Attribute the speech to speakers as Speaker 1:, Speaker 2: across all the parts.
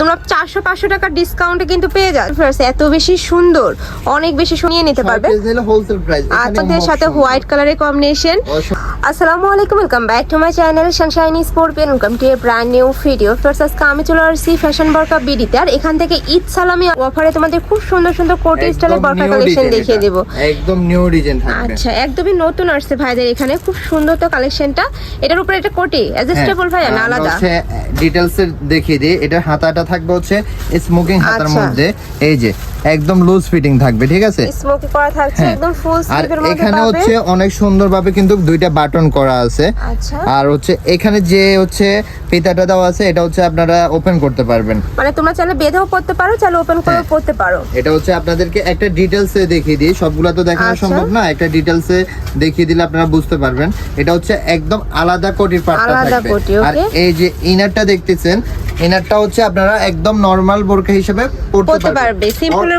Speaker 1: তোমরা চারশো পাঁচশো টাকার ডিসকাউন্টে কিন্তু পেয়ে যাচ্ছ। এত বেশি সুন্দর। অনেক বেশি শুনিয়ে নিতে পারবে। আপনাদের সাথে হোয়াইট কালারের কম্বিনেশন আসসালামু আলাইকুম welcome back to my channel sunshine স্পোর্টপিয়ান welcome to a brand new video first আজকে আমি চলে আসছি ফ্যাশন বরকা বিডিতে আর এখান থেকে ঈদ সালামি অফারে তোমাদের খুব সুন্দর সুন্দর কোটি স্টাইলের বরকা কালেকশন দেখিয়ে দেবো।
Speaker 2: একদম নিউ ডিজাইন থাকবে।
Speaker 1: আচ্ছা একদমই নতুন আসছে ভাইদের এখানে। খুব সুন্দর তো কালেকশনটা এটার উপরে একটা কোটি অ্যাডজাস্টেবল ভাই না আলাদা?
Speaker 2: ডিটেলস এর দেখিয়ে দিই। এটা হাতাটা থাকবে হচ্ছে স্মোকিং হাতার
Speaker 1: আচ্ছা।
Speaker 2: মধ্যে। এই যে একদম লুজ ফিটিং থাকবে ঠিক আছে?
Speaker 1: স্মোকি করা থাকছে
Speaker 2: হ্যাঁ।
Speaker 1: একদম ফুল স্লিভের মধ্যে
Speaker 2: এখানে হচ্ছে অনেক সুন্দরভাবে কিন্তু দুইটা বাটন করা আছে।
Speaker 1: আচ্ছা।
Speaker 2: আর হচ্ছে এখানে যে হচ্ছে ফিতাটা দেওয়া আছে এটা হচ্ছে আপনারা ওপেন করতে পারবেন।
Speaker 1: মানে তোমরা চাইলে বেঁধেও পড়তে পারো চাইলে ওপেন করেও
Speaker 2: হ্যাঁ।
Speaker 1: পড়তে পারো।
Speaker 2: এটা হচ্ছে আপনাদেরকে একটা ডিটেলস এ দেখিয়ে দিই সবগুলা তো দেখানো
Speaker 1: আচ্ছা।
Speaker 2: সম্ভব না একটা ডিটেলস এ দেখিয়ে দিলে আপনারা বুঝতে পারবেন। এটা হচ্ছে একদম আলাদা কোটির
Speaker 1: আলাদা
Speaker 2: থাকবে। আর এই যে ইনারটা দেখতেছেন ইনারটা হচ্ছে আপনারা একদম নরমাল বোরকা হিসেবে পড়তে
Speaker 1: পারবে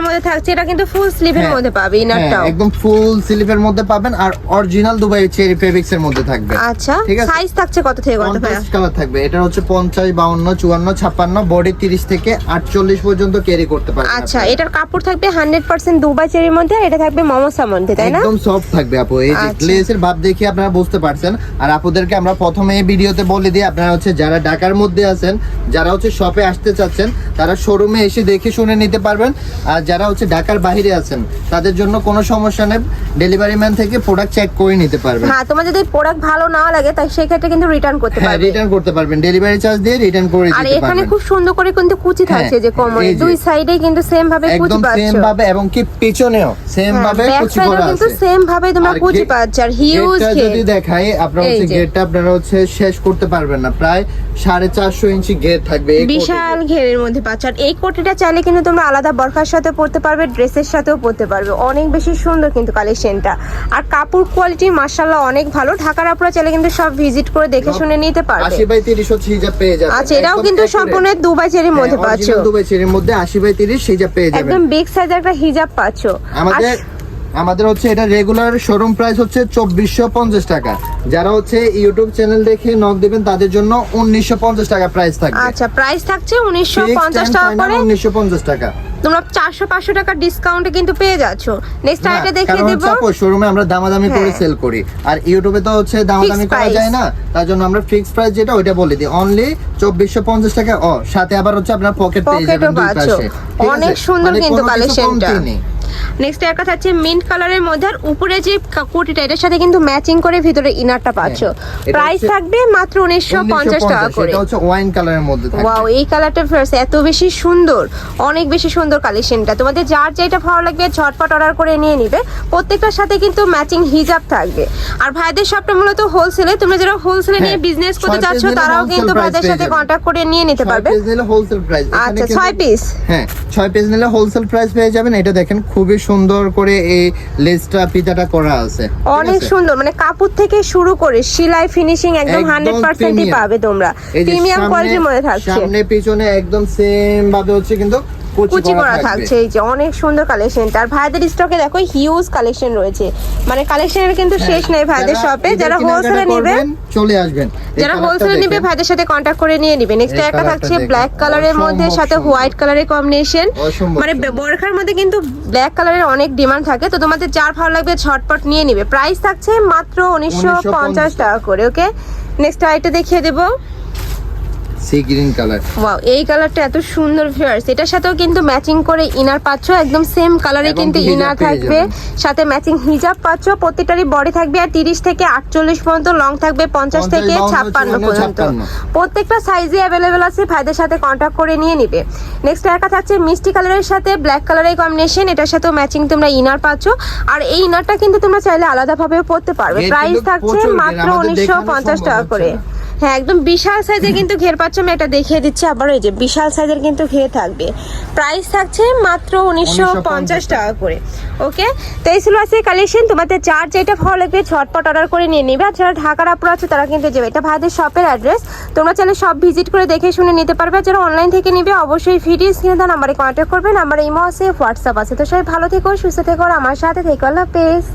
Speaker 1: মধ্যে থাকছে এটা কিন্তু ফুল স্লিভের
Speaker 2: হ্যাঁ,
Speaker 1: মধ্যে পাবে
Speaker 2: হ্যাঁ,
Speaker 1: ইনারটাও
Speaker 2: একদম ফুল স্লিভের মধ্যে পাবেন আর অরিজিনাল দুবাই চেরি ফেব্রিক্স এর মধ্যে থাকবে।
Speaker 1: আচ্ছা
Speaker 2: ঠিক আছে?
Speaker 1: সাইজ থাকছে কত থেকে কত ভাই
Speaker 2: কালার থাকবে এটা হচ্ছে পঞ্চাশ বাউন্ন চুয়ান্ন ছাপ্পান্ন বডি তিরিশ থেকে আটচল্লিশ পর্যন্ত ক্যারি করতে পারবেন
Speaker 1: আচ্ছা এটার কাপড় থাকবে হান্ড্রেড পার্সেন্ট দুবাই চেরির মধ্যে আর এটা থাকবে মমসার মধ্যে তাই না?
Speaker 2: একদম সফট থাকবে আপু এই যে
Speaker 1: আচ্ছা।
Speaker 2: গ্লেসের ভাব দেখে আপনারা বুঝতে পারছেন। আর আপুদেরকে আমরা প্রথমে এই ভিডিওতে বলে দিই আপনারা হচ্ছে যারা ঢাকার মধ্যে আছেন যারা হচ্ছে শপে আসতে চাচ্ছেন তারা শোরুমে এসে দেখে শুনে নিতে পারবেন। আর যারা হচ্ছে ঢাকার বাইরে আছেন তাদের জন্য কোনো সমস্যা নেই। ডেলিভারি ম্যান থেকে প্রোডাক্ট চেক করে নিতে পারবেন।
Speaker 1: হ্যাঁ তোমার যদি প্রোডাক্ট ভালো না লাগে তাই সেক্ষেত্রে কিন্তু রিটার্ন করতে
Speaker 2: পারবেন
Speaker 1: হ্যাঁ
Speaker 2: রিটার্ন করতে পারবেন। ডেলিভারি চার্জ দিয়ে রিটার্ন করে দিতে পারবেন আর এখানে
Speaker 1: খুব সুন্দর করে কিন্তু কুচি থাকছে
Speaker 2: হ্যাঁ,
Speaker 1: যে কোমরে। দুই সাইডে কিন্তু সেম ভাবে কুচি
Speaker 2: একদম
Speaker 1: পাচ্ছ।
Speaker 2: সেম ভাবে এবং কি পিছনেও সেম ভাবে কুচি করা
Speaker 1: কিন্তু সেম ভাবে তোমরা কুচি পাচ্ছ। আর হিউজ
Speaker 2: গেটটা যদি দেখাই আপনারা হচ্ছে। গেটটা আপনারা হচ্ছে শেষ করতে পারবেন না। প্রায় সাড়ে চারশো ইঞ্চি গেট থাকবে।
Speaker 1: বিশাল। ঘেরের মধ্যে পাচ্ছ। আর এই কোটিটা চাইলে কিন্তু তোমরা আলাদা বরখার সাথে পরতে পারবে ড্রেসের সাথেও পরতে পারবে। অনেক বেশি সুন্দর কিন্তু কালেকশনটা। আর কাপড় কোয়ালিটি মার্শাল্লাহ অনেক ভালো। ঢাকার আপনারা চাইলে কিন্তু সব ভিজিট করে দেখে শুনে নিতে পারবে।
Speaker 2: আশি বাই তিরিশ হচ্ছে হিজাব পেয়ে যাবে
Speaker 1: আচ্ছা এটাও কিন্তু। সম্পূর্ণ দুবাই চেরির মধ্যে পাচ্ছো
Speaker 2: পাচ্ছ। দুবাই চেরির মধ্যে আশি বাই তিরিশ হিজাব পেয়ে যাবে
Speaker 1: একদম বিগ সাইজের একটা হিজাব পাচ্ছো।
Speaker 2: আমাদের আমাদের হচ্ছে এটা রেগুলার শোরুম প্রাইস হচ্ছে চব্বিশশো পঞ্চাশ টাকা। যারা হচ্ছে ইউটিউব চ্যানেল দেখে নক দেবেন তাদের জন্য উনিশশো পঞ্চাশ টাকা প্রাইস থাকবে।
Speaker 1: আচ্ছা প্রাইস থাকছে উনিশশো পঞ্চাশ টাকা করে।
Speaker 2: উনিশশো পঞ্চাশ টাকা।
Speaker 1: তোমরা চারশো পাঁচশো টাকার ডিসকাউন্টে কিন্তু পেয়ে যাচ্ছ। নেক্সট আইটা দেখিয়ে দেবো।
Speaker 2: শোরুমে আমরা দামাদামি করে
Speaker 1: হ্যাঁ।
Speaker 2: সেল করি। আর ইউটিউবে তো হচ্ছে দামাদামি করা যায় না তার জন্য আমরা ফিক্স প্রাইস যেটা ওইটা বলে দিই। অনলি চব্বিশশো পঞ্চাশ টাকা। ও সাথে আবার হচ্ছে আপনার পকেট পেয়ে যাবেন দুই পাশে।
Speaker 1: অনেক সুন্দর
Speaker 2: মানে
Speaker 1: কিন্তু কালেকশনটা নেক্সট একটা থাকছে মিন্ট কালারের মধ্যে আর উপরে যে কা- কোটিটা এটার সাথে কিন্তু ম্যাচিং করে ভিতরে ইনারটা পাচ্ছ। প্রাইস থাকবে মাত্র উনিশশো পঞ্চাশ টাকা করে।
Speaker 2: এটা হচ্ছে ওয়াইন কালারের মধ্যে থাকবে
Speaker 1: ওয়াও এই কালারটা ফার্স্ট এত বেশি সুন্দর অনেক বেশি সুন্দর কালেকশনটা তোমাদের যার যেটা ভালো লাগবে ঝটপট অর্ডার করে নিয়ে নিবে। প্রত্যেকটার সাথে কিন্তু ম্যাচিং হিজাব থাকবে। আর ভাইদের শপটা মূলত হোলসেলে তোমরা যারা হোলসেলে নিয়ে
Speaker 2: হ্যাঁ,
Speaker 1: বিজনেস করতে চাচ্ছ তারাও কিন্তু ভাইদের সাথে
Speaker 2: যাবেন।
Speaker 1: কন্ট্যাক্ট করে নিয়ে নিতে পারবে।
Speaker 2: হোলসেল প্রাইস
Speaker 1: আচ্ছা ছয় পিস
Speaker 2: হ্যাঁ ছয় পিস নিলে হোলসেল প্রাইস পেয়ে যাবেন। এটা দেখেন খুবই সুন্দর করে এই লেসটা পিতাটা করা আছে।
Speaker 1: অনেক সুন্দর মানে কাপড় থেকে শুরু করে সেলাই ফিনিশিং একদম
Speaker 2: একদম
Speaker 1: হান্ড্রেড পার্সেন্টই
Speaker 2: premium।
Speaker 1: পাবে তোমরা। প্রিমিয়াম কোয়ালিটির মধ্যে থাকছে।
Speaker 2: সামনে পিছনে একদম সেম ভাবে হচ্ছে কিন্তু
Speaker 1: কুচি করা থাকছে এই যে অনেক সুন্দর কালেকশন আর ভাইদের স্টকে দেখো হিউজ কালেকশন রয়েছে। মানে কালেকশনের কিন্তু শেষ নেই ভাইদের শপে যারা হোলসেলে নেবে
Speaker 2: চলে আসবেন।
Speaker 1: যারা হোলসেলে নিবে ভাইদের সাথে কন্ট্যাক্ট করে নিয়ে নিবে। নেক্সট একটা থাকছে ব্ল্যাক কালারের মধ্যে সাথে হোয়াইট কালারের কম্বিনেশন মানে। বরখার মধ্যে কিন্তু ব্ল্যাক কালারের অনেক ডিমান্ড থাকে। তো তোমাদের যার ভালো লাগবে ঝটপট নিয়ে নিবে। প্রাইস থাকছে মাত্র উনিশশো পঞ্চাশ। টাকা করে ওকে নেক্সট আইটা দেখিয়ে দেবো।
Speaker 2: Sea green colour.
Speaker 1: ওয়াও এই কালারটা এত সুন্দর ভিউয়ার্স এটার সাথেও কিন্তু ম্যাচিং করে ইনার পাচ্ছ একদম সেম কালারে কিন্তু ইনার থাকবে। সাথে ম্যাচিং হিজাব পাচ্ছ প্রত্যেকটারই বডি থাকবে আর তিরিশ থেকে আটচল্লিশ পর্যন্ত লং থাকবে পঞ্চাশ
Speaker 2: 50,
Speaker 1: থেকে
Speaker 2: 52,
Speaker 1: ছাপ্পান্ন পর্যন্ত। প্রত্যেকটা সাইজে অ্যাভেলেবেল আছে ভাইদের সাথে কন্ট্যাক্ট করে নিয়ে নিবে। নেক্সট একটা থাকছে মিষ্টি কালারের সাথে ব্ল্যাক কালারের কম্বিনেশন এটার সাথেও ম্যাচিং তোমরা ইনার পাচ্ছ। আর এই ইনারটা কিন্তু তোমরা চাইলে আলাদাভাবেও পড়তে পারবে। প্রাইস থাকছে মাত্র
Speaker 2: আমাদের
Speaker 1: উনিশশো
Speaker 2: দেখানো
Speaker 1: পঞ্চাশ
Speaker 2: সম্ভব
Speaker 1: টাকা করে। হ্যাঁ একদম বিশাল সাইজের কিন্তু ঘের পাচ্ছ। আমি এটা দেখিয়ে দিচ্ছি আবার এই যে বিশাল সাইজের কিন্তু ঘের থাকবে। প্রাইস থাকছে মাত্র উনিশশো পঞ্চাশ টাকা। করে। ওকে তো এই ছিল আছে কালেকশন তোমাদের যার যেটা ভালো লাগবে ঝটপট অর্ডার করে নিয়ে নিবে। আর যারা ঢাকার আপুর আছে তারা কিন্তু যাবে। এটা ভাইদের শপের অ্যাড্রেস তোমরা চাইলে সব ভিজিট করে দেখে শুনে নিতে পারবে। আর যারা অনলাইন থেকে নিবে অবশ্যই ভিডিও স্ক্রিনে দেওয়া নাম্বারে কন্ট্যাক্ট করবেন আমার ইমো আছে হোয়াটসঅ্যাপ আছে। তো সবাই ভালো থেকো সুস্থ থেকো। আর আমার সাথে থেকো। আল্লাহ হাফেজ।